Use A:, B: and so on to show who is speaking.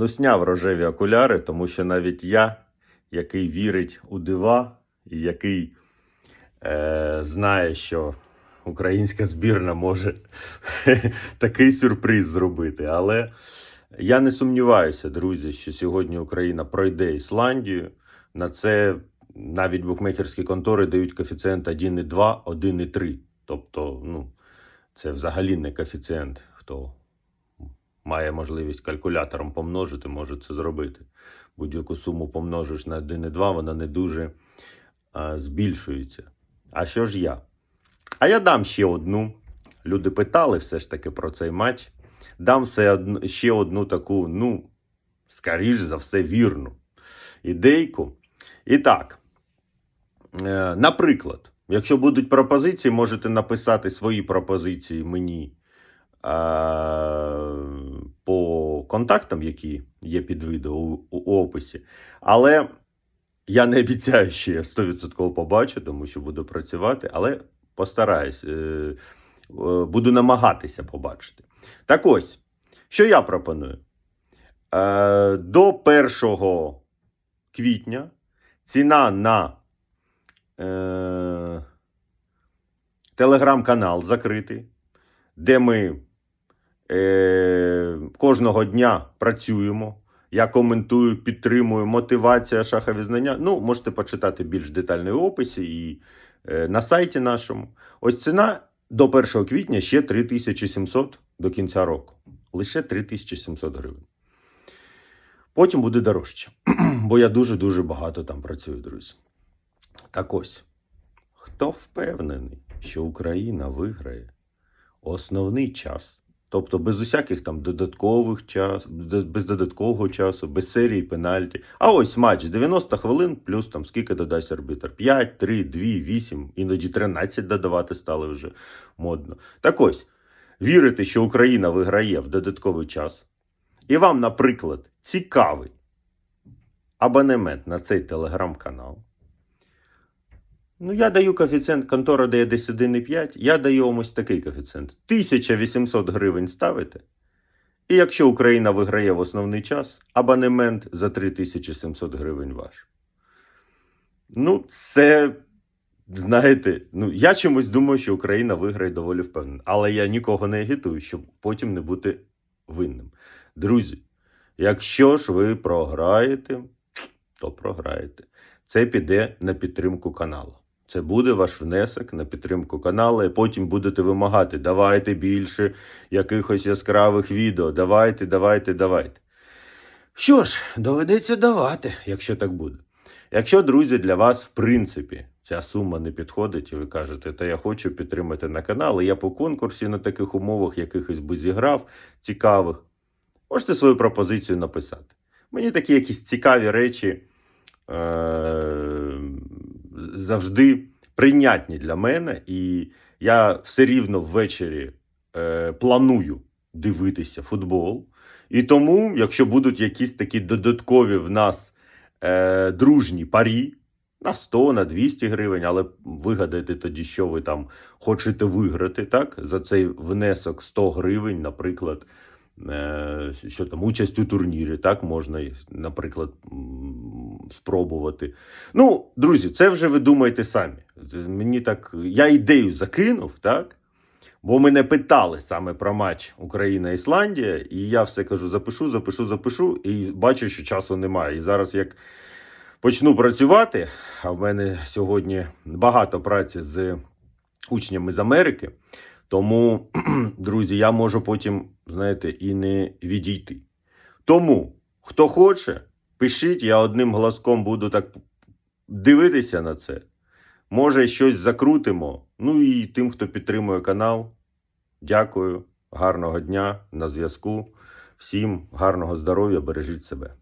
A: Ну, сняв рожеві окуляри, тому що навіть я, який вірить у дива, і який е, знає, що українська збірна може такий сюрприз зробити. Але я не сумніваюся, друзі, що сьогодні Україна пройде Ісландію. На це навіть букмекерські контори дають коефіцієнт 1,2, 1,3. Тобто, ну, це взагалі не коефіцієнт. Хто має можливість калькулятором помножити, може це зробити. Будь-яку суму помножиш на 1,2, вона не дуже а, збільшується. А що ж я? А я дам ще одну. Люди питали все ж таки про цей матч. Дам все ще одну таку, ну, скоріш за все, вірну ідейку. І так, е, наприклад, якщо будуть пропозиції, можете написати свої пропозиції мені контактам, які є під відео у, у описі. Але я не обіцяю, що я 100% побачу, тому що буду працювати, але постараюсь, е, е, буду намагатися побачити. Так ось, що я пропоную? Е, до 1 квітня ціна на е, телеграм-канал закритий, де ми е, кожного дня працюємо. Я коментую, підтримую мотивація шахові знання. Ну, можете почитати більш детальний описі і е, на сайті нашому. Ось ціна до 1 квітня ще 3700 до кінця року. Лише 3700 гривень. Потім буде дорожче, бо я дуже-дуже багато там працюю, друзі. Так ось, хто впевнений, що Україна виграє основний час, тобто без усяких там додаткових час, без додаткового часу, без серії пенальті. А ось матч 90 хвилин, плюс там скільки додасть арбітр? 5, 3, 2, 8, іноді 13 додавати стали вже модно. Так ось, вірите, що Україна виграє в додатковий час, і вам, наприклад, цікавий абонемент на цей телеграм-канал. Ну, я даю коефіцієнт, контора дає десь 1,5, я даю вам ось такий коефіцієнт. 1800 гривень ставите. І якщо Україна виграє в основний час, абонемент за 3700 гривень ваш. Ну, це, знаєте, ну, я чомусь думаю, що Україна виграє доволі впевнено. Але я нікого не агітую, щоб потім не бути винним. Друзі, якщо ж ви програєте, то програєте. Це піде на підтримку каналу. Це буде ваш внесок на підтримку каналу, і потім будете вимагати, давайте більше якихось яскравих відео, давайте, давайте, давайте. Що ж, доведеться давати, якщо так буде. Якщо, друзі, для вас, в принципі, ця сума не підходить, і ви кажете, та я хочу підтримати на канал, і я по конкурсі на таких умовах якихось би зіграв, цікавих, можете свою пропозицію написати. Мені такі якісь цікаві речі е- завжди прийнятні для мене, і я все рівно ввечері е- планую дивитися футбол. І тому, якщо будуть якісь такі додаткові в нас е- дружні парі, на 100, на 200 гривень, але вигадайте тоді, що ви там хочете виграти, так? За цей внесок 100 гривень, наприклад, е, що там, участь у турнірі, так, можна, наприклад, спробувати. Ну, друзі, це вже ви думаєте самі. Мені так, я ідею закинув, так? Бо мене питали саме про матч Україна-Ісландія, і я все кажу: запишу, запишу, запишу, і бачу, що часу немає. І зараз як почну працювати, а в мене сьогодні багато праці з учнями з Америки, тому, друзі, я можу потім, знаєте, і не відійти. Тому, хто хоче, пишіть, я одним глазком буду так дивитися на це. Може, щось закрутимо. Ну і тим, хто підтримує канал, дякую, гарного дня на зв'язку. Всім гарного здоров'я, бережіть себе.